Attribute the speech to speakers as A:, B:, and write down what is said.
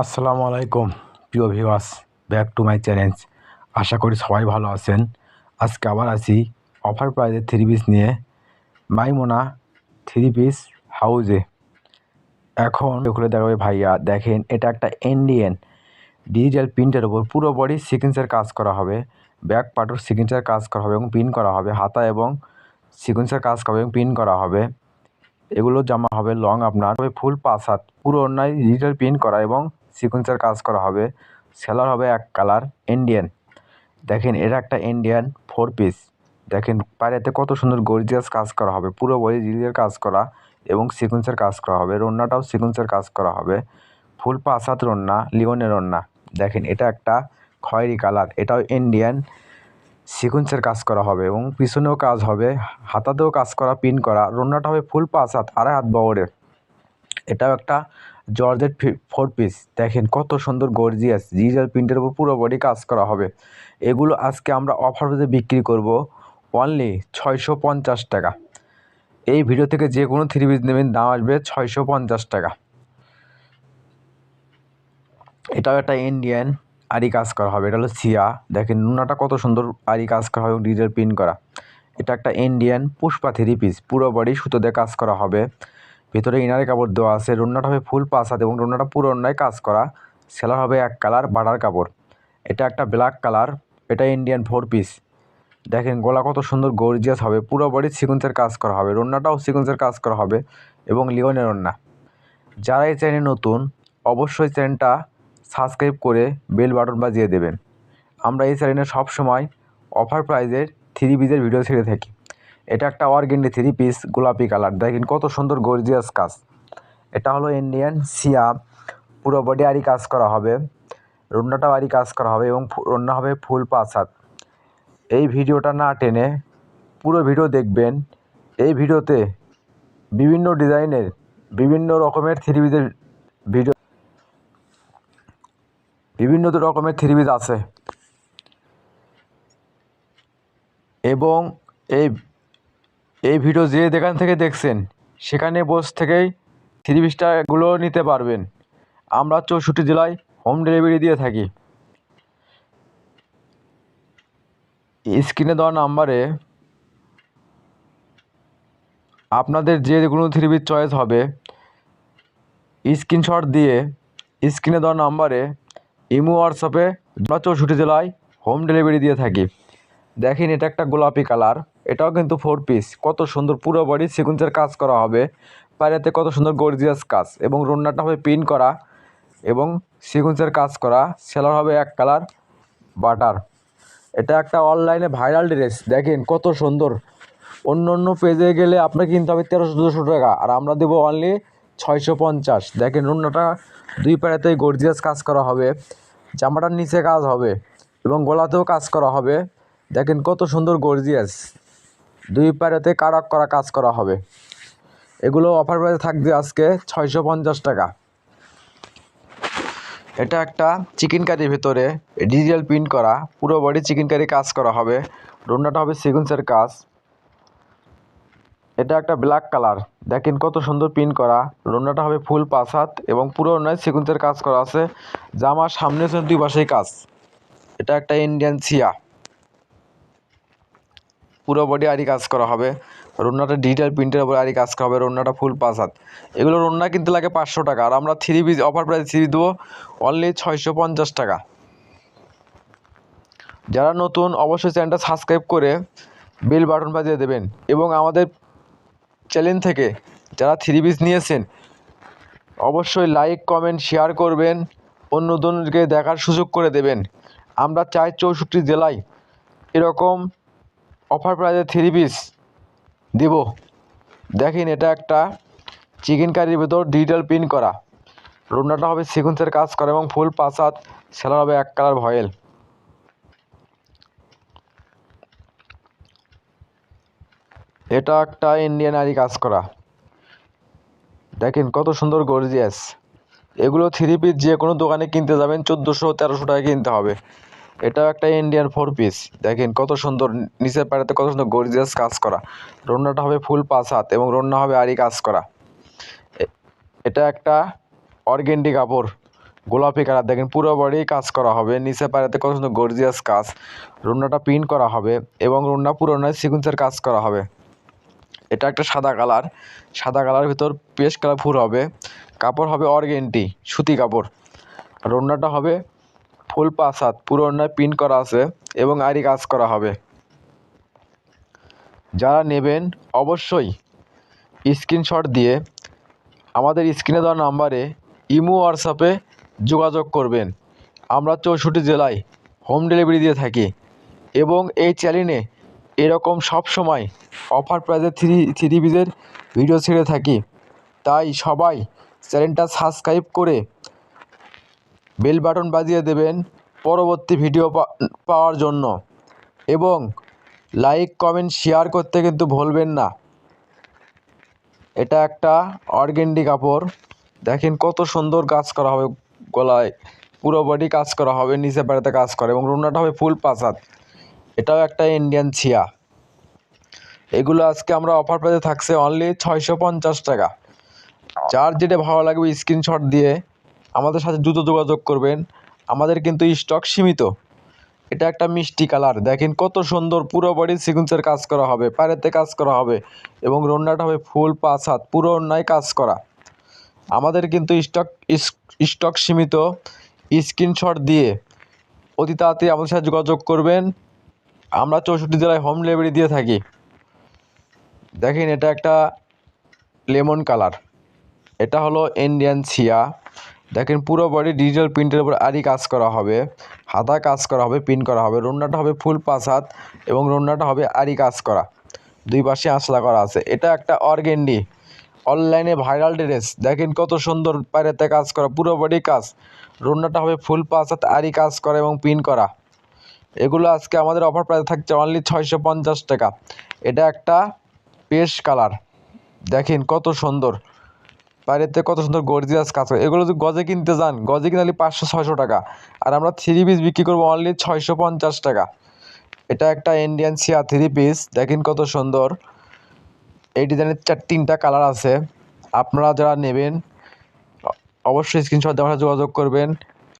A: আসসালামু আলাইকুম, প্রিয় viewers back to my challenge আশা করি সবাই ভালো আছেন। আজকে আবার আসি অফার প্রাইজে থ্রি পিস নিয়ে, মাইমোনা থ্রি পিস হাউজে এখন খুলে দেখাবে ভাইয়া, দেখেন এটা একটা ইন্ডিয়ান ডিজিটাল প্রিন্টের ওপর পুরো বডি সিকোয়েন্সের কাজ করা হবে। ব্যাক পার্টও সিকোয়েন্সের কাজ করা হবে এবং পিন করা হবে। হাতা এবং সিকোয়েন্সের কাজ করা হবে এবং পিন করা হবে। এগুলো জামা হবে লং আপনার, ফুল পাঁচ হাত। পুরো অন্যায় ডিজিটাল প্রিন্ট করা এবং সিকোয়েন্সের কাজ করা হবে। সেলার হবে এক কালার, ইন্ডিয়ান। দেখেন, এটা একটা ইন্ডিয়ান ফোর পিস দেখেন, পায়েতে কত সুন্দর গর্জিয়াস কাজ করা হবে। পুরো বডি কাজ করা এবং সিকোয়েন্সের কাজ করা হবে। রন্নাটাও সিকোয়েন্সের কাজ করা হবে। ফুল পাঁচ হাত রন্না, লিওনের রন্না। দেখেন, এটা একটা খয়েরি কালার। এটাও ইন্ডিয়ান। সিকোয়েন্সের কাজ করা হবে এবং পিছনেও কাজ হবে। হাতাতেও কাজ করা, পিন করা। রন্নাটা হবে ফুল পাঁচ হাত আড়াই হাত বহরের। এটাও একটা জর্জেট ফোর পিস। দেখেন কত সুন্দর গর্জিয়াস ডিজিটাল প্রিন্টের উপর পুরো বডি কাজ করা হবে। এগুলো আজকে আমরা অফার পেতে বিক্রি করব অনলি ছয়শো পঞ্চাশ টাকা। এই ভিডিও থেকে যে কোনো থ্রি পিস নেবেন, দাম আসবে ছয়শো পঞ্চাশ টাকা। এটাও একটা ইন্ডিয়ান আরি কাজ করা হবে, এটা হলো সিয়া। দেখেন নুনাটা কত সুন্দর আরি কাজ করা হবে ডিজিটাল প্রিন্ট করা। এটা একটা ইন্ডিয়ান পুষ্পা থ্রি পিস পুরো বডি সুতো দিয়ে কাজ করা হবে। ভিতরে ইনারে কাপড় দেওয়া আছে, রুন্নাটা হবে ফুল হাত এবং রুন্নাটা পুরো অন্যায় কাজ করা। সেলার হবে এক কালার বাটার কাপড়। এটা একটা ব্ল্যাক কালার, এটা ইন্ডিয়ান ফোর পিস। দেখেন গলা কত সুন্দর গর্জিয়াস হবে, পুরো বডি সিকুন্সের কাজ করা হবে, রন্নাটাও সিকুয়েন্সের কাজ করা হবে এবং লিওনের রন্না। যারা এই চ্যানেলে নতুন, অবশ্যই চ্যানেলটা সাবস্ক্রাইব করে বেল বাটন বাজিয়ে দেবেন। আমরা এই চ্যানেলে সবসময় অফার প্রাইজের থ্রি পিসের ভিডিও ছেড়ে থাকি। এটা একটা অর্গেন্ডি থ্রি পিস গোলাপি কালার দেখেন কত সুন্দর গর্জিয়াস কাজ। এটা হলো ইন্ডিয়ান সিয়া পুরো বডি আরি কাজ করা হবে। রন্নাটাও আরি কাজ করা হবে এবং রন্না হবে ফুল হাত। এই ভিডিওটা না টেনে পুরো ভিডিও দেখবেন। এই ভিডিওতে বিভিন্ন ডিজাইনের বিভিন্ন রকমের থ্রি পিসের ভিডিও বিভিন্ন রকমের থ্রি পিস আছে। এবং এই এই ভিডিও যে যেখান থেকে দেখছেন, সেখানে বস থেকেই থ্রি পিসটাগুলো নিতে পারবেন। আমরা চৌষট্টি জেলায় হোম ডেলিভারি দিয়ে থাকি। স্ক্রিনে দেওয়া নাম্বারে আপনাদের যে কোনো থ্রি পিস চয়েস হবে স্ক্রিনশট দিয়ে স্ক্রিনে দেওয়া নাম্বারে ইমো হোয়াটসঅ্যাপে আমরা চৌষট্টি জেলায় হোম ডেলিভারি দিয়ে থাকি। দেখেন এটা একটা গোলাপি কালার এটাও কিন্তু ফোর পিস কত সুন্দর পুরো বডি সিকুয়েন্সের কাজ করা হবে। পায়রাতে কত সুন্দর গর্জিয়াস কাজ। এবং রন্নাটা হবে পিন করা এবং সিকুয়েন্সের কাজ করা। সেলার হবে এক কালার বাটার এটা একটা অনলাইনে ভাইরাল ড্রেস দেখেন কত সুন্দর। অন্য অন্য পেজে গেলে আপনাকে কিনতে হবে তেরোশো, দুশো টাকা। আর আমরা দেবো অনলি ছয়শো পঞ্চাশ। দেখেন অন্যটা দুই পাড়াতেই গর্জিয়াস কাজ করা হবে। জামাটার নিচে কাজ হবে। এবং গলাতেও কাজ করা হবে। দেখেন কত সুন্দর গর্জিয়াস দুই পাড়াতে কারাক করা কাজ করা হবে। এগুলো অফার প্রাইসে থাকবে আজকে ছয়শো পঞ্চাশ টাকা। এটা একটা চিকেন কারির ভেতরে ডিজিটাল প্রিন্ট করা, পুরো বডি চিকেন কারি কাজ করা হবে। রোনাটা হবে সিকুয়েন্সের কাজ। এটা একটা ব্ল্যাক কালার দেখেন কত সুন্দর প্রিন্ট করা। রোনাটা হবে ফুল পাঁচ হাত এবং পুরো নয় সিকুয়েন্সের কাজ করা আছে। জামার সামনে দুই পাশেই কাজ। এটা একটা ইন্ডিয়ান সিয়া পুরো বডি আরি কাজ করা হবে। রোনাটা ডিজিটাল প্রিন্টের উপর আরি কাজ করা হবে রোনাটা ফুল পাঁচ হাত। এগুলো রোনা কিনতে লাগে পাঁচশো টাকা। আর আমরা three piece offer price three দেবো অনলি ছয়শো পঞ্চাশ টাকা। যারা নতুন, অবশ্যই চ্যানেলটা সাবস্ক্রাইব করে বেল বাটন বাজিয়ে দেবেন। এবং আমাদের চ্যানেল থেকে যারা থ্রি পিস নিয়েছেন, অবশ্যই লাইক কমেন্ট শেয়ার করবেন। অন্যজনকে দেখার সুযোগ করে দেবেন। আমরা চাই চৌষট্টি জেলায় এরকম অফার থ্রি পিস দেব। দেখেন, এটা একটা চিকেন কারির ভেতর ডিজিটাল প্রিন্ট করা। রোনাটা হবে সিকুন্সের কাজ করা এবং ফুল হাত সেলার হবে এক কালার ভয়েল। এটা একটা ইন্ডিয়ান আরি কাজ করা। দেখেন, কত সুন্দর গর্জিয়াস এগুলো থ্রি পিস যে কোনো দোকানে কিনতে যাবেন, চোদ্দোশো তেরোশো টাকা কিনতে হবে। এটাও একটা ইন্ডিয়ান ফোর পিস দেখেন কত সুন্দর, নিচের পাড়াতে কত সুন্দর গর্জিয়াস কাজ করা। রন্নাটা হবে ফুল পাঁচ হাত এবং রন্না হবে আরি কাজ করা। এটা একটা অর্গেন্ডি কাপড়, গোলাপি কালার। দেখেন পুরো বডি কাজ করা হবে নিচে পাড়াতে কত সুন্দর গর্জিয়াস কাজ। রুন্নাটা প্রিন্ট করা হবে এবং রুন্না পুরোনায় সিকুন্সের কাজ করা হবে। এটা একটা সাদা কালার সাদা কালার ভিতর পেস্ট কালার ফুল হবে। কাপড় হবে অর্গেন্টি, সুতি কাপড়। রুন্নাটা হবে ফুল হাত পুরো প্রিন্ট করা আছে এবং আরি কাজ করা হবে। যারা নেবেন, অবশ্যই স্ক্রিনশট দিয়ে আমাদের স্ক্রিনে দেওয়া নাম্বারে ইমো, হোয়াটসঅ্যাপে যোগাযোগ করবেন। আমরা চৌষট্টি জেলায় হোম ডেলিভারি দিয়ে থাকি এবং এই চ্যানেলে এরকম সব সময় অফার প্রাইজে থ্রি থ্রি পিসের ভিডিও ছেড়ে থাকি। তাই সবাই চ্যানেলটা সাবস্ক্রাইব করে বেল বাটন বাজিয়ে দেবেন পরবর্তী ভিডিও পাওয়ার জন্য। এবং লাইক, কমেন্ট, শেয়ার করতে কিন্তু ভুলবেন না। এটা একটা অর্গেন্ডি কাপড়। দেখেন কত সুন্দর কাজ করা হবে গলায়। পুরো বডি কাজ করা হবে, নিচে পাড়াতে কাজ করে এবং রুনাটা হবে ফুল পাসাদ এটাও একটা ইন্ডিয়ান ছিয়া। এগুলো আজকে আমরা অফার পেতে থাকছে অনলি ছয়শো পঞ্চাশ টাকা। যার যেটা ভালো লাগবে স্ক্রিনশট দিয়ে আমাদের সাথে দ্রুত যোগাযোগ করবেন। আমাদের কিন্তু স্টক সীমিত। এটা একটা মিষ্টি কালার। দেখেন কত সুন্দর পুরো বডি সিকুন্সের কাজ করা হবে পায়েতে কাজ করা হবে এবং রন্নাটা হবে ফুল পাঁচ হাত, পুরো অন্যায় কাজ করা। আমাদের কিন্তু স্টক স্টক সীমিত। স্ক্রিনশট দিয়ে অতি তাড়াতাড়ি আমাদের সাথে যোগাযোগ করবেন। আমরা চৌষট্টি জেলায় হোম ডেলিভারি দিয়ে থাকি। দেখেন এটা একটা লেমন কালার। এটা হলো ইন্ডিয়ান ছিয়া দেখেন পুরো বডি ডিজিটাল প্রিন্টের উপর আরি কাজ করা হবে। হাতা কাজ করা হবে প্রিন্ট করা হবে। রন্নাটা হবে ফুল পাঁচ হাত এবং রন্নাটা হবে আরি কাজ করা। দুই পাশে আঁচলা করা আছে। এটা একটা অর্গেন্ডি অনলাইনে ভাইরাল ড্রেস দেখেন কত সুন্দর পায়রাতে কাজ করা, পুরো বডি কাজ। রন্নাটা হবে ফুল পাঁচ হাত আরি কাজ করা এবং প্রিন্ট করা। এগুলো আজকে আমাদের অফার প্রাইস থাকছে অনলি ছয়শো পঞ্চাশ টাকা। এটা একটা পেশ কালার দেখেন কত সুন্দর। বাইরেতে কত সুন্দর গর্জিয়াস কাজ করে এগুলো যদি গজে কিনতে যান, গজে কিনলে পাঁচশো, ছয়শো টাকা। আর আমরা থ্রি পিস বিক্রি করব অনলি ছয়শো পঞ্চাশ টাকা। এটা একটা ইন্ডিয়ান সিয়া থ্রি পিস দেখেন কত সুন্দর। এই ডিজাইনের চার, তিনটা কালার আছে। আপনারা যারা নেবেন অবশ্যই স্ক্রিনশট দেওয়ার যোগাযোগ করবেন।